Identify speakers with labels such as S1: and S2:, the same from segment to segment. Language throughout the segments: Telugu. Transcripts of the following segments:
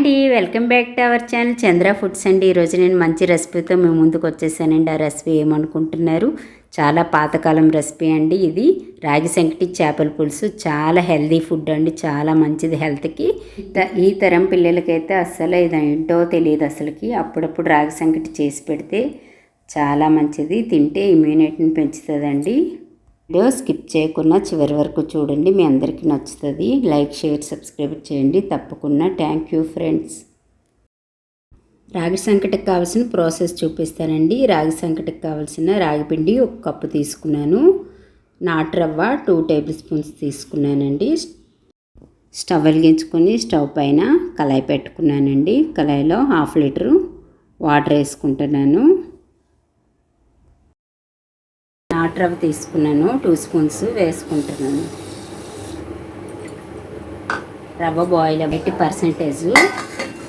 S1: అండి welcome back to our channel Chandra foods అండి. ఈరోజు నేను మంచి రెసిపీతో మేము ముందుకు వచ్చేసానండి. ఆ రెసిపీ ఏమనుకుంటున్నారు? చాలా పాతకాలం రెసిపీ అండి ఇది. రాగి సంకటి చేపల పులుసు చాలా హెల్దీ ఫుడ్ అండి. చాలా మంచిది హెల్త్కి. ఈ తరం పిల్లలకైతే అస్సలు ఇది ఏంటో తెలియదు అసలుకి. అప్పుడప్పుడు రాగి సంకటి చేసి పెడితే చాలా మంచిది. తింటే ఇమ్యూనిటీని పెంచుతుందండి. వీడియో స్కిప్ చేయకుండా చివరి వరకు చూడండి. మీ అందరికీ నచ్చుతుంది. లైక్ షేర్ సబ్స్క్రైబ్ చేయండి. తప్పకుండా. థ్యాంక్ యూ ఫ్రెండ్స్ రాగి సంకటకు కావాల్సిన ప్రాసెస్ చూపిస్తానండి. రాగి సంకటకు కావాల్సిన రాగిపిండి ఒక కప్పు తీసుకున్నాను. నాటు రవ్వ టూ టేబుల్ స్పూన్స్ తీసుకున్నానండి. స్టవ్ వెలిగించుకొని స్టవ్ పైన కళాయి పెట్టుకున్నానండి. కళాయిలో హాఫ్ లీటరు వాటర్ వేసుకుంటున్నాను. నాటు రవ్వ తీసుకున్నాను టూ స్పూన్స్ వేసుకుంటున్నాను. రవ్వ బాయిల్ ఎయిటీ పర్సెంటేజ్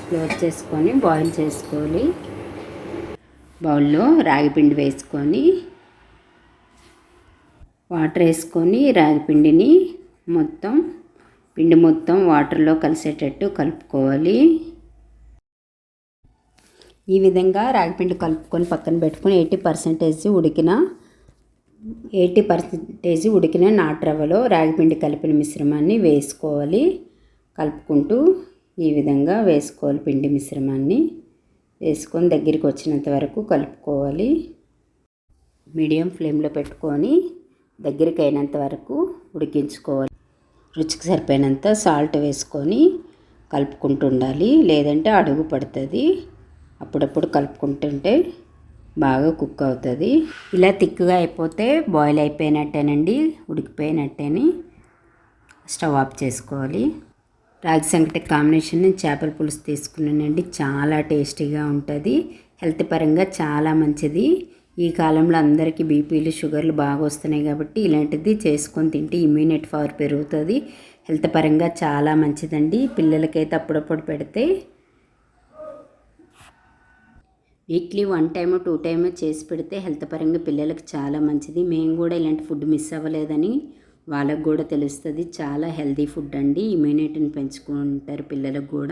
S1: క్లోజ్ చేసుకొని బాయిల్ చేసుకోవాలి. బౌల్లో రాగిపిండి వేసుకొని వాటర్ వేసుకొని రాగిపిండిని మొత్తం పిండి మొత్తం వాటర్లో కలిసేటట్టు కలుపుకోవాలి. ఈ విధంగా రాగిపిండి కలుపుకొని పక్కన పెట్టుకొని ఎయిటీ పర్సెంటేజ్ ఉడికిన ఎయిటీ పర్సెంటేజ్ ఉడికిన నాటు రవ్వలో రాగిపిండి కలిపిన మిశ్రమాన్ని వేసుకోవాలి. కలుపుకుంటూ ఈ విధంగా వేసుకోవాలి పిండి మిశ్రమాన్ని. వేసుకొని దగ్గరికి వచ్చినంత వరకు కలుపుకోవాలి. మీడియం ఫ్లేమ్లో పెట్టుకొని దగ్గరికి అయినంత వరకు ఉడికించుకోవాలి. రుచికి సరిపోయినంత సాల్ట్ వేసుకొని కలుపుకుంటూ ఉండాలి. లేదంటే అడుగు పడుతుంది. అప్పుడప్పుడు కలుపుకుంటుంటే బాగా కుక్ అవుతుంది. ఇలా తిక్కుగా అయిపోతే బాయిల్ అయిపోయినట్టేనండి ఉడికిపోయినట్టేని స్టవ్ ఆఫ్ చేసుకోవాలి. రాగి సంకటి కాంబినేషన్ నేను చేపల పులుసు తీసుకున్నానండి చాలా టేస్టీగా ఉంటుంది. హెల్త్ పరంగా చాలా మంచిది. ఈ కాలంలో అందరికీ బీపీలు షుగర్లు బాగా వస్తున్నాయి కాబట్టి ఇలాంటిది చేసుకొని తింటే ఇమ్యూనిటీ పవర్ పెరుగుతుంది. హెల్త్ పరంగా చాలా మంచిదండి. పిల్లలకైతే అప్పుడప్పుడు పెడితే weekly one time two time చేసి పెడితే హెల్త్ పరంగా పిల్లలకు చాలా మంచిది. మేము కూడా ఇలాంటి ఫుడ్ మిస్ అవ్వలేదని వాళ్ళకు కూడా తెలుస్తుంది. చాలా హెల్తీ ఫుడ్ అండి. ఇమ్యూనిటీని పెంచుకుంటారు పిల్లలకు కూడా.